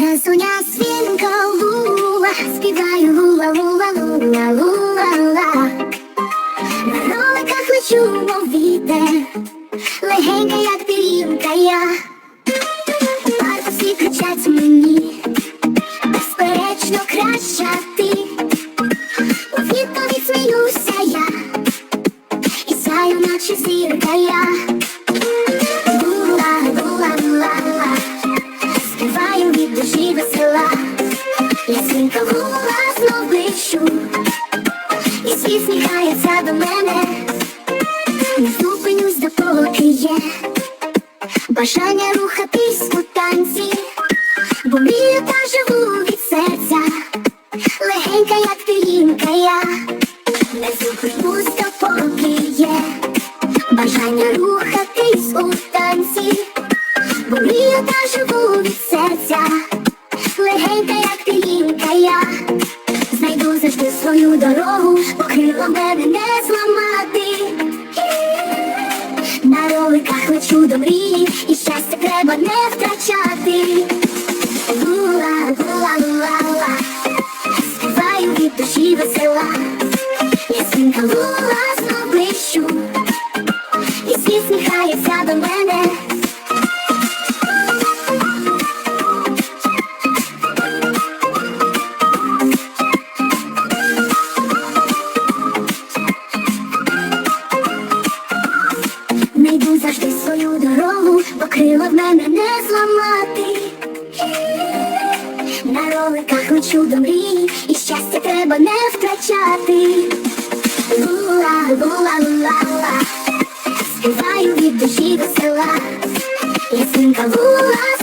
Красуня свінка лула, співаю лула, лула, лула, лула, ла. На роликах лечу, мов вітер, легенька, як пірінка я. Всі кричать мені, безперечно краща ти. У відповідь сміюся я, і сяю, наче зірка я. Співаю від душі весела, я свинка лула знов блищу, і світ сміхається до мене, не зупинюсь допоки є. Бажання рухатись у танці, бо мрію та живу від серця, легенька, як пірінка я, не зупинюсь допоки є легенька, як пілінка я, знайду завжди свою дорогу, покрила мене не зламати. На роликах лечу до мрії, і щастя треба не втрачати. Лула, лула, лула, ла, співаю від душі весела, я свинка лула знов блищу, свою дорогу, бо в мене не зламати. На роликах лечу до мрії, і щастя треба не втрачати. Лула, лула, лула, ла, співаю від душі до села. Я свинка лула.